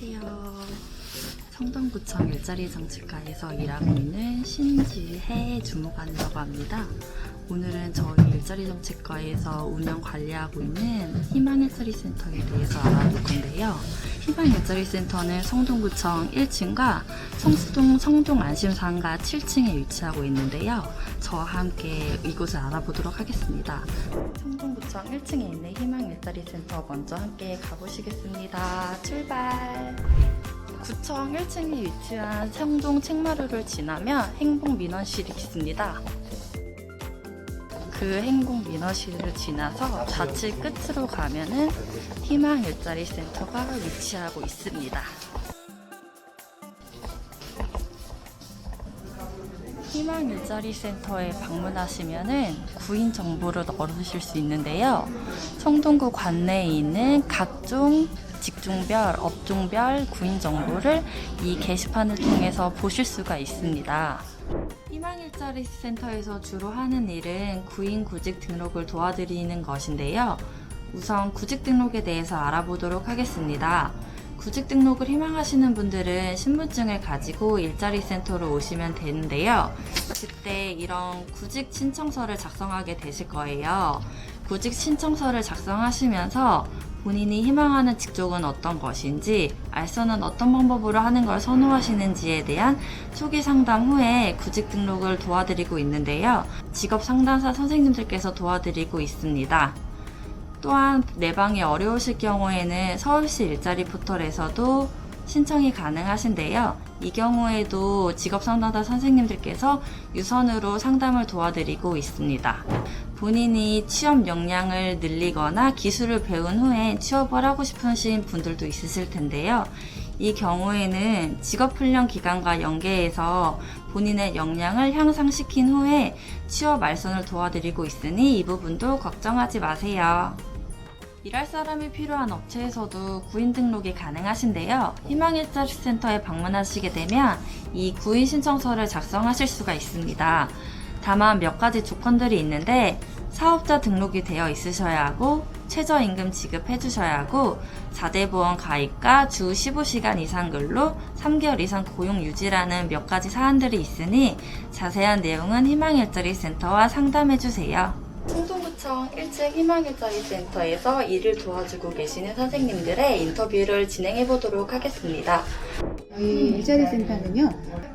안녕하세요. 성동구청 일자리 정책과에서 일하고 있는 신지혜 주무관이라고 합니다. 오늘은 저희 일자리 정책과에서 운영 관리하고 있는 희망 일자리 센터에 대해서 알아볼 건데요. 희망 일자리 센터는 성동구청 1층과 성수동 성동 안심상가 7층에 위치하고 있는데요. 저와 함께 이곳을 알아보도록 하겠습니다. 성동구청 1층에 있는 희망 일자리 센터 먼저 함께 가보시겠습니다. 출발! 구청 1층에 위치한 성동 책마루를 지나면 행복 민원실이 있습니다. 그 행복 민원실을 지나서 좌측 끝으로 가면은 희망 일자리 센터가 위치하고 있습니다. 희망 일자리 센터에 방문하시면은 구인 정보를 얻으실 수 있는데요. 성동구 관내에 있는 각종 직종별, 업종별 구인 정보를 이 게시판을 통해서 보실 수가 있습니다. 희망 일자리 센터에서 주로 하는 일은 구인 구직 등록을 도와드리는 것인데요. 우선 구직 등록에 대해서 알아보도록 하겠습니다. 구직 등록을 희망하시는 분들은 신분증을 가지고 일자리 센터로 오시면 되는데요. 그때 이런 구직 신청서를 작성하게 되실 거예요. 구직 신청서를 작성하시면서 본인이 희망하는 직종은 어떤 것인지, 알선은 어떤 방법으로 하는 걸 선호하시는지에 대한 초기 상담 후에 구직 등록을 도와드리고 있는데요. 직업 상담사 선생님들께서 도와드리고 있습니다. 또한 내방이 어려우실 경우에는 서울시 일자리 포털에서도 신청이 가능하신데요. 이 경우에도 직업 상담사 선생님들께서 유선으로 상담을 도와드리고 있습니다. 본인이 취업 역량을 늘리거나 기술을 배운 후에 취업을 하고 싶으신 분들도 있으실 텐데요. 이 경우에는 직업훈련 기간과 연계해서 본인의 역량을 향상시킨 후에 취업 알선을 도와드리고 있으니 이 부분도 걱정하지 마세요. 일할 사람이 필요한 업체에서도 구인 등록이 가능하신데요. 희망일자리 센터에 방문하시게 되면 이 구인 신청서를 작성하실 수가 있습니다. 다만 몇 가지 조건들이 있는데 사업자 등록이 되어 있으셔야 하고 최저임금 지급해 주셔야 하고 4대 보험 가입과 주 15시간 이상 근로 3개월 이상 고용 유지라는 몇 가지 사안들이 있으니 자세한 내용은 희망일자리 센터와 상담해 주세요. 충동구청 1층 희망일자리 센터에서 일을 도와주고 계시는 선생님들의 인터뷰를 진행해 보도록 하겠습니다. 저희 일자리 센터는요,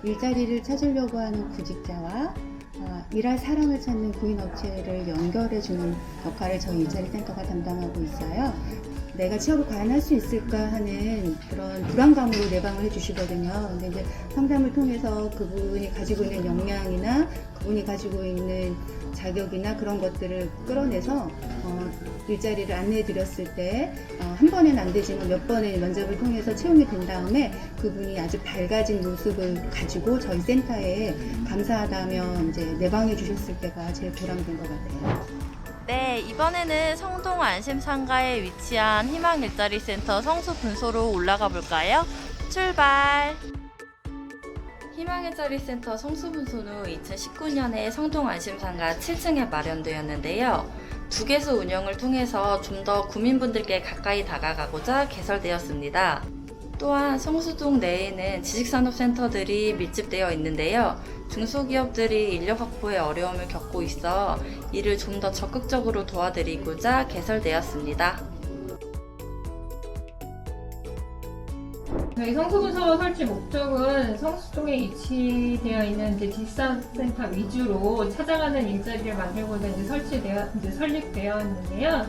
일자리를 찾으려고 하는 구직자와 어, 일할 사람을 찾는 구인업체를 연결해 주는 역할을 저희 일자리 센터가 담당하고 있어요. 내가 취업을 과연 할 수 있을까 하는 그런 불안감으로 내방을 해주시거든요. 근데 이제 상담을 통해서 그분이 가지고 있는 역량이나 그분이 가지고 있는 자격이나 그런 것들을 끌어내서 어, 일자리를 안내해 드렸을 때 어, 한 번에는 안 되지만 몇 번의 면접을 통해서 채용이 된 다음에 그분이 아주 밝아진 모습을 가지고 저희 센터에 감사하다며 이제 내방해 주셨을 때가 제일 보람된 것 같아요. 네, 이번에는 성동 안심상가에 위치한 희망 일자리 센터 성수 분소로 올라가 볼까요? 출발! 희망 일자리 센터 성수 분소는 2019년에 성동 안심상가 7층에 마련되었는데요. 두 개소 운영을 통해서 좀 더 구민분들께 가까이 다가가고자 개설되었습니다. 또한 성수동 내에는 지식산업센터들이 밀집되어 있는데요. 중소기업들이 인력 확보에 어려움을 겪고 있어 이를 좀 더 적극적으로 도와드리고자 개설되었습니다. 저희 성수분서 설치 목적은 성수동에 위치되어 있는 이제 뒷산센터 위주로 찾아가는 일자리를 만들고자 이제 설치되어 이제 설립되었는데요.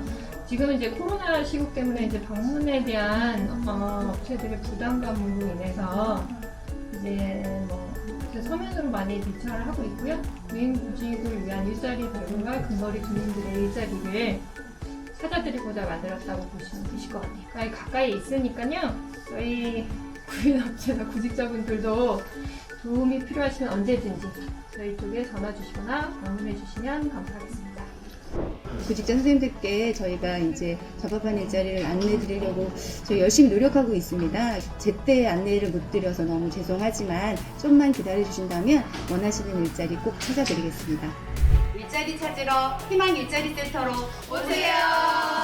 지금은 이제 코로나 시국 때문에 이제 방문에 대한 어, 업체들의 부담감으로 인해서 이제 뭐 이제 서면으로 많이 대처를 하고 있고요. 구인구직을 위한 일자리 발굴과 근거리 주민들의 일자리를 찾아드리고자 만들었다고 보시면 되실 것 같아요. 가까이, 가까이 있으니까요. 저희 구인업체나 구직자분들도 도움이 필요하시면 언제든지 저희 쪽에 전화 주시거나 방문해 주시면 감사하겠습니다. 구직자 선생님들께 저희가 이제 적합한 일자리를 안내 드리려고 저희 열심히 노력하고 있습니다. 제때 안내를 못 드려서 너무 죄송하지만 좀만 기다려 주신다면 원하시는 일자리 꼭 찾아드리겠습니다. 일자리 찾으러 희망 일자리 센터로 오세요.